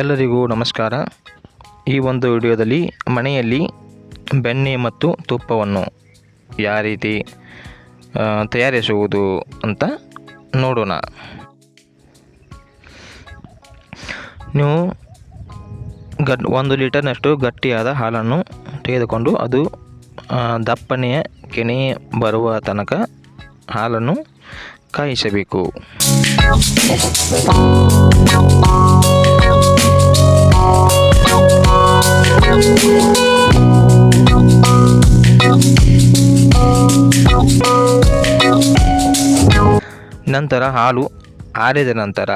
ಎಲ್ಲರಿಗೂ ನಮಸ್ಕಾರ. ಈ ಒಂದು ವಿಡಿಯೋದಲ್ಲಿ ಮನೆಯಲ್ಲಿ ಬೆಣ್ಣೆ ಮತ್ತು ತುಪ್ಪವನ್ನು ಯಾವ ರೀತಿ ತಯಾರಿಸುವುದು ಅಂತ ನೋಡೋಣ. ನೀವು ಗಟ್ ಒಂದು ಲೀಟರ್ನಷ್ಟು ಗಟ್ಟಿಯಾದ ಹಾಲನ್ನು ತೆಗೆದುಕೊಂಡು ಅದು ದಪ್ಪನೆಯ ಕೆನೆ ಬರುವ ತನಕ ಹಾಲನ್ನು ಕಾಯಿಸಬೇಕು. ನಂತರ ಹಾಲು ಆರಿದ ನಂತರ,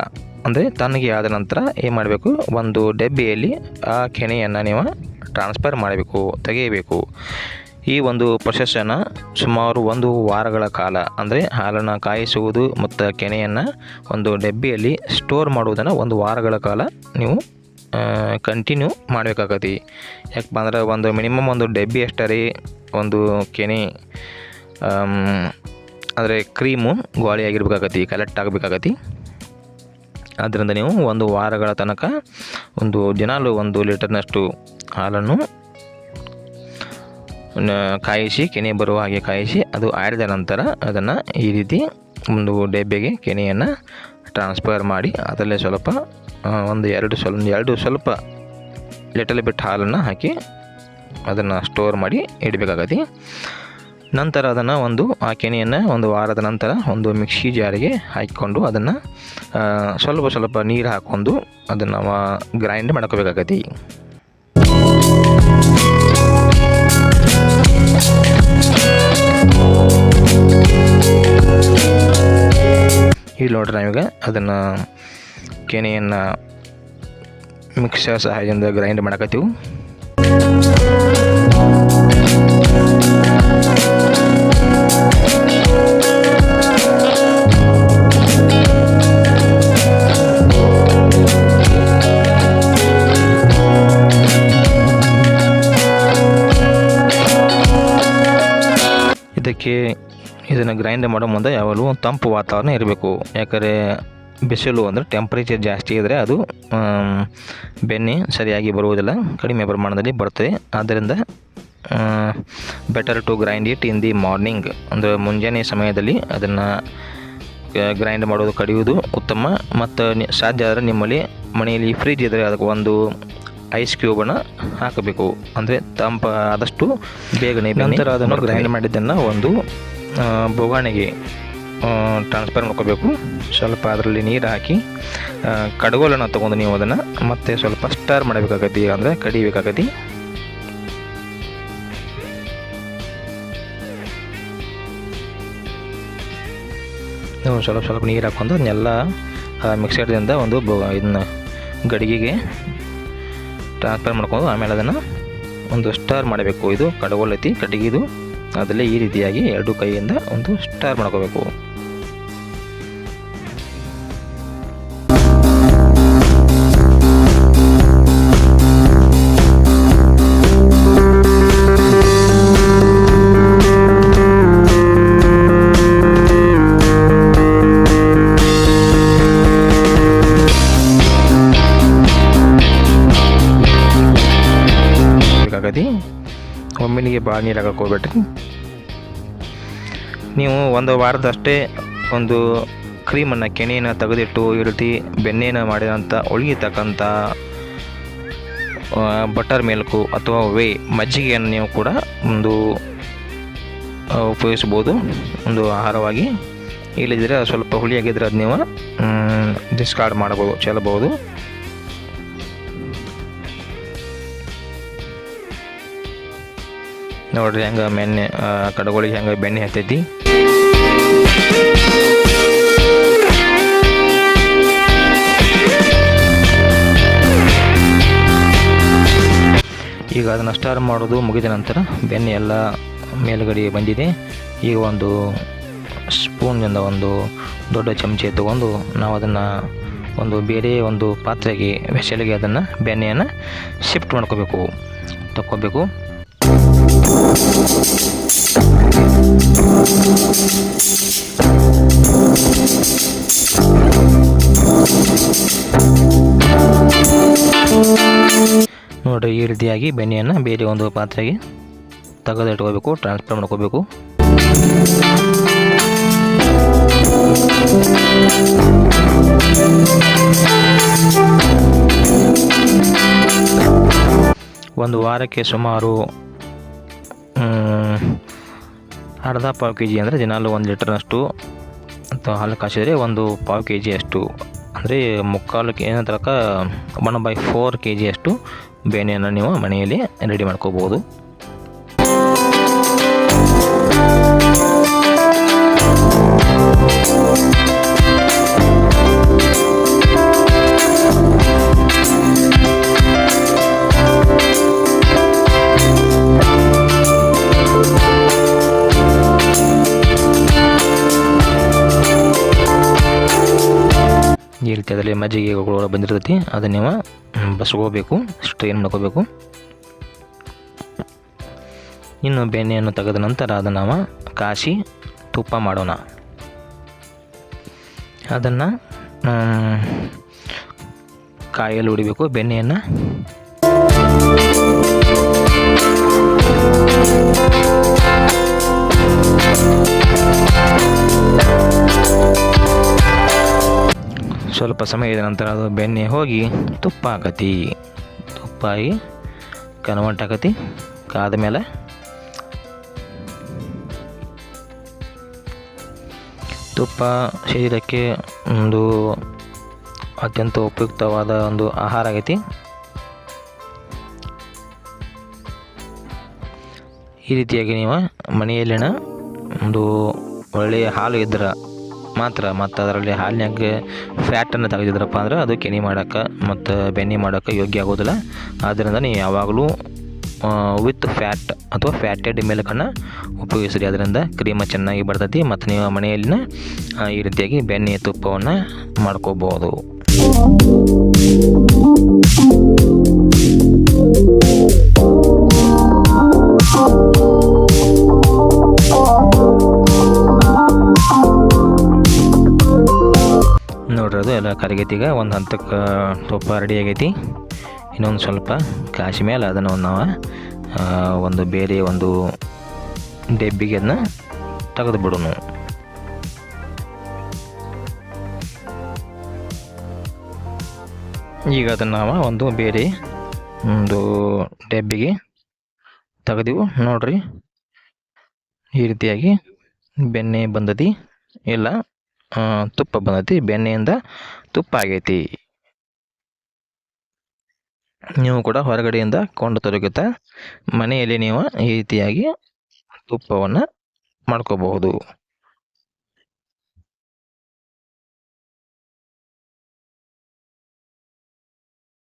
ಅಂದರೆ ತಣ್ಣಗೆ ಆದ ನಂತರ ಏನು ಮಾಡಬೇಕು? ಒಂದು ಡಬ್ಬಿಯಲ್ಲಿ ಆ ಕೆನೆಯನ್ನು ನೀವು ಟ್ರಾನ್ಸ್ಫರ್ ಮಾಡಬೇಕು, ತೆಗೆಯಬೇಕು. ಈ ಒಂದು ಪ್ರೊಸೆಸ್ಸನ್ನು ಸುಮಾರು ಒಂದು ವಾರಗಳ ಕಾಲ, ಅಂದರೆ ಹಾಲನ್ನು ಕಾಯಿಸುವುದು ಮತ್ತು ಕೆನೆಯನ್ನು ಒಂದು ಡಬ್ಬಿಯಲ್ಲಿ ಸ್ಟೋರ್ ಮಾಡುವುದನ್ನು ಒಂದು ವಾರಗಳ ಕಾಲ ನೀವು ಕಂಟಿನ್ಯೂ ಮಾಡಬೇಕಾಗತ್ತೆ ಯಾಕಪ್ಪ ಅಂದ್ರೆ ಒಂದು ಮಿನಿಮಮ್ ಒಂದು ಡಬ್ಬಿ ಅಷ್ಟೇ ಒಂದು ಕೆನೆ ಅಂದರೆ ಕ್ರೀಮು ಗಾಳಿ ಆಗಿರ್ಬೇಕಾಗತ್ತೆ ಕಲೆಕ್ಟ್ ಆಗಬೇಕಾಗತ್ತೆ ಆದ್ದರಿಂದ ನೀವು ಒಂದು ವಾರಗಳ ತನಕ ಒಂದು ದಿನಾಲು ಒಂದು ಲೀಟರ್ನಷ್ಟು ಹಾಲನ್ನು ಕಾಯಿಸಿ, ಕೆನೆ ಬರುವ ಹಾಗೆ ಕಾಯಿಸಿ, ಅದು ಆರಿದ ನಂತರ ಅದನ್ನು ಈ ರೀತಿ ಒಂದು ಡಬ್ಬೆಗೆ, ಕೆನೆಯನ್ನು ಟ್ರಾನ್ಸ್ಫರ್ ಮಾಡಿ ಅದರಲ್ಲೇ ಸ್ವಲ್ಪ ಒಂದು ಎರಡು ಸ್ವಲ್ಪ ಎರಡು ಸ್ವಲ್ಪ ಲಿಟಲ್ ಬಿಟ್ ಹಾಲನ್ನು ಹಾಕಿ ಅದನ್ನು ಸ್ಟೋರ್ ಮಾಡಿ ಇಡಬೇಕಾಗತಿ. ನಂತರ ಅದನ್ನು ಒಂದು ಆ ಕೆನೆಯನ್ನು ಒಂದು ವಾರದ ನಂತರ ಒಂದು ಮಿಕ್ಸಿ ಜಾರಿಗೆ ಹಾಕಿಕೊಂಡು ಅದನ್ನು ಸ್ವಲ್ಪ ಸ್ವಲ್ಪ ನೀರು ಹಾಕ್ಕೊಂಡು ಅದನ್ನು ಗ್ರೈಂಡ್ ಮಾಡ್ಕೋಬೇಕಾಗತ್ತೆ ಇಲ್ಲಿ ನೋಡ್ರಿ ನಾವೀಗ ಅದನ್ನು ಕೆನೆಯನ್ನು ಮಿಕ್ಸರ್ ಸಹಾಯದಿಂದ ಗ್ರೈಂಡ್ ಮಾಡಕತ್ತೀವಿ. ಇದಕ್ಕೆ ಇದನ್ನು ಗ್ರೈಂಡ್ ಮಾಡೋ ಮುಂದೆ ಯಾವಾಗಲೂ ತಂಪು ವಾತಾವರಣ ಇರಬೇಕು. ಯಾಕಂದರೆ ಬಿಸಿಲು ಅಂದರೆ ಟೆಂಪ್ರೇಚರ್ ಜಾಸ್ತಿ ಇದ್ದರೆ ಅದು ಬೆಣ್ಣೆ ಸರಿಯಾಗಿ ಬರುವುದಿಲ್ಲ, ಕಡಿಮೆ ಪ್ರಮಾಣದಲ್ಲಿ ಬರ್ತದೆ. ಆದ್ದರಿಂದ better to grind it in the morning ಅಂದರೆ ಮುಂಜಾನೆ ಸಮಯದಲ್ಲಿ ಅದನ್ನು ಗ್ರೈಂಡ್ ಮಾಡೋದು ಕಡಿಯುವುದು ಉತ್ತಮ. ಮತ್ತು ಸಾಧ್ಯ ಆದರೆ ನಿಮ್ಮಲ್ಲಿ ಮನೆಯಲ್ಲಿ ಫ್ರಿಜ್ ಇದ್ದರೆ ಅದಕ್ಕೆ ಒಂದು ಐಸ್ ಕ್ಯೂಬನ್ನು ಹಾಕಬೇಕು. ಅಂದರೆ ತಂಪ ಆದಷ್ಟು ಬೇಗನೆ ನಂತರ ಅದನ್ನು ಗ್ರೈಂಡ್ ಮಾಡಿದ್ದನ್ನು ಒಂದು ಬೊಗಾಣಿಗೆ ಟ್ರಾನ್ಸ್ಫರ್ ಮಾಡ್ಕೋಬೇಕು. ಸ್ವಲ್ಪ ಅದರಲ್ಲಿ ನೀರು ಹಾಕಿ ಕಡಗೋಲನ್ನು ತೊಗೊಂಡು ನೀವು ಅದನ್ನು ಮತ್ತೆ ಸ್ವಲ್ಪ ಸ್ಟಾರ್ ಮಾಡಬೇಕಾಗತಿ ಅಂದರೆ ಕಡಿಬೇಕಾಗತ್ತೆ. ನೀವು ಸ್ವಲ್ಪ ಸ್ವಲ್ಪ ನೀರು ಹಾಕೊಂಡು ಅದನ್ನೆಲ್ಲ ಮಿಕ್ಸರ್ದಿಂದ ಒಂದು ಬೊ ಇದನ್ನ ಗಡಿಗೆಗೆ ಟ್ರಾನ್ಸ್ಫರ್ ಮಾಡ್ಕೊಂಡು ಆಮೇಲೆ ಅದನ್ನು ಒಂದು ಸ್ಟಾರ್ ಮಾಡಬೇಕು. ಇದು ಕಡಗೋಲ್ ಐತಿ ಕಟ್ಟಿಗೆದು. ಅದರಲ್ಲೇ ಈ ರೀತಿಯಾಗಿ ಎರಡು ಕೈಯಿಂದ ಒಂದು ಸ್ಟಾರ್ ಮಾಡ್ಕೋಬೇಕು. ಭಾಳ ನೀರು ಹಾಕಕ್ಕೆ ಹೋಗ್ಬೇಡ್ರಿ. ನೀವು ಒಂದು ವಾರದಷ್ಟೇ ಒಂದು ಕ್ರೀಮನ್ನು, ಕೆನೆಯನ್ನು ತೆಗೆದಿಟ್ಟು ಈ ರೀತಿ ಬೆಣ್ಣೆನ ಮಾಡಿದಂಥ ಉಳಿಯತಕ್ಕಂಥ ಬಟರ್ ಮಿಲ್ಕು ಅಥವಾ ವೇ ಮಜ್ಜಿಗೆಯನ್ನು ನೀವು ಕೂಡ ಒಂದು ಉಪಯೋಗಿಸ್ಬೋದು ಒಂದು ಆಹಾರವಾಗಿ. ಇಲ್ಲದಿದ್ದರೆ ಸ್ವಲ್ಪ ಹುಳಿಯಾಗಿದ್ದರೆ ಅದು ನೀವು ಡಿಸ್ಕಾರ್ಡ್ ಮಾಡ್ಬೋದು ಚೆಲ್ಲಬಹುದು. ನೋಡ್ರಿ ಹೆಂಗೆ ಆ, ಕಡಗೋಳಿಗೆ ಹೆಂಗೆ ಬೆಣ್ಣೆ ಹತ್ತೈತಿ. ಈಗ ಅದನ್ನು ಸ್ಟಾರ್ ಮಾಡೋದು ಮುಗಿದ ನಂತರ ಬೆಣ್ಣೆ ಎಲ್ಲ ಮೇಲುಗಡೆ ಬಂದಿದೆ. ಈಗ ಒಂದು ಸ್ಪೂನ್ನಿಂದ ಒಂದು ದೊಡ್ಡ ಚಮಚೆ ತಗೊಂಡು ನಾವು ಅದನ್ನು ಒಂದು ಬೇರೆ ಒಂದು ಪಾತ್ರೆಗೆ ವೆಸಲಿಗೆ ಅದನ್ನು ಬೆಣ್ಣೆಯನ್ನು ಶಿಫ್ಟ್ ಮಾಡ್ಕೋಬೇಕು. ತಕ್ಕೋಬೇಕು. ನೋಡಿ ಈ ರೀತಿಯಾಗಿ ಬೆಣ್ಣೆಯನ್ನು ಬೇರೆ ಒಂದು ಪಾತ್ರೆಗೆ ತೆಗೆದಿಟ್ಕೋಬೇಕು ಟ್ರಾನ್ಸ್ಫರ್ ಮಾಡ್ಕೋಬೇಕು. ಒಂದು ವಾರಕ್ಕೆ ಸುಮಾರು ಅರ್ಧ ಪಾವು ಕೆ ಜಿ ಅಂದರೆ ದಿನಾಲು ಒಂದು ಲೀಟರ್ನಷ್ಟು ಹಾಲು ಕಾಯಿಸಿದರೆ ಒಂದು ಪಾವು ಕೆ ಜಿ ಅಷ್ಟು. ಅಂದರೆ ಮುಕ್ಕಾಲು ಕೆ ತನಕ ಒನ್ ಬೈ ಫೋರ್ ಕೆ ಜಿಯಷ್ಟು ಬೇನೆಯನ್ನು ನೀವು ಮನೆಯಲ್ಲಿ ರೆಡಿ ಮಾಡ್ಕೋಬೋದು ಈ ರೀತಿ ಅದರಲ್ಲಿ ಮಜ್ಜಿಗೆ ಬಂದಿರ್ತೈತಿ. ಅದನ್ನ ನೀವು ಬಸ್ಕೋಬೇಕು. ಸ್ಟ್ರೈನ್ ಮಾಡ್ಕೋಬೇಕು ಇನ್ನು ಬೆಣ್ಣೆಯನ್ನು ತೆಗೆದ ನಂತರ ಅದನ್ನು ನಾವು ಕಾಸಿ ತುಪ್ಪ ಮಾಡೋಣ. ಅದನ್ನು ಕಾಯಲ್ಲಿ ಹೊಡಿಬೇಕು ಬೆಣ್ಣೆಯನ್ನು ಸ್ವಲ್ಪ ಸಮಯದ ನಂತರ ಅದು ಬೆಣ್ಣೆ ಹೋಗಿ ತುಪ್ಪ ಆಗತಿ ತುಪ್ಪ ಆಗಿ ಕನ್ವರ್ಟ್ ಆಕತಿ ಕಾದ ಮೇಲೆ ತುಪ್ಪ ಶರೀರಕ್ಕೆ ಒಂದು ಅತ್ಯಂತ ಉಪಯುಕ್ತವಾದ ಒಂದು ಆಹಾರ ಆಗೈತಿ. ಈ ರೀತಿಯಾಗಿ ನೀವು ಮನೆಯಲ್ಲಿನ ಒಂದು ಒಳ್ಳೆಯ ಹಾಲು ಇದ್ರೆ ಮಾತ್ರ, ಮತ್ತು ಅದರಲ್ಲಿ ಹಾಲಿನಾಗ ಫ್ಯಾಟನ್ನು ತೆಗೆದಿದ್ರಪ್ಪ ಅಂದ್ರೆ ಅದು ಕೆನೆ ಮಾಡೋಕ್ಕೆ ಮತ್ತು ಬೆಣ್ಣೆ ಮಾಡೋಕ್ಕೆ ಯೋಗ್ಯ ಆಗೋದಿಲ್ಲ. ಆದ್ದರಿಂದ ನೀವು ಯಾವಾಗಲೂ ವಿತ್ ಫ್ಯಾಟ್ ಅಥವಾ ಫ್ಯಾಟೆಡ್ ಮಿಲ್ಕನ್ನು ಉಪಯೋಗಿಸ್ರಿ. ಅದರಿಂದ ಕ್ರೀಮ ಚೆನ್ನಾಗಿ ಬರ್ತೈತಿ ಮತ್ತು ನೀವು ಮನೆಯಲ್ಲಿನ ಈ ರೀತಿಯಾಗಿ ಬೆಣ್ಣೆ ತುಪ್ಪವನ್ನು ಮಾಡ್ಕೋಬೋದು. ಎಲ್ಲ ಕರಗೈತಿ ಒಂದು ಹಂತಕ್ಕೆ ತುಪ್ಪ ರೆಡಿ ಆಗೈತಿ. ಇನ್ನೊಂದು ಸ್ವಲ್ಪ ಕಾಸಿ ಮೇಲೆ ಅದನ್ನು ನಾವು ಒಂದು ಬೇರೆ ಒಂದು ಡೆಬ್ಬಿಗೆ ಅದನ್ನ ತೆಗೆದು ಬಿಡೋಣ ಈಗ ಅದನ್ನು ನಾವು ಒಂದು ಬೇರೆ ಒಂದು ಡೆಬ್ಬಿಗೆ ತೆಗೆದಿವು. ನೋಡ್ರಿ, ಈ ರೀತಿಯಾಗಿ ಬೆಣ್ಣೆ ಬಂದದಿ ಇಲ್ಲ ತುಪ್ಪ ಬಂದೈತಿ, ಬೆಣ್ಣೆಯಿಂದ ತುಪ್ಪ ಆಗೈತಿ. ನೀವು ಕೂಡ ಹೊರಗಡೆಯಿಂದ ಕೊಂಡು ತೊರಗುತ್ತ ಮನೆಯಲ್ಲಿ ನೀವು ಈ ರೀತಿಯಾಗಿ ತುಪ್ಪವನ್ನು ಮಾಡ್ಕೋಬಹುದು.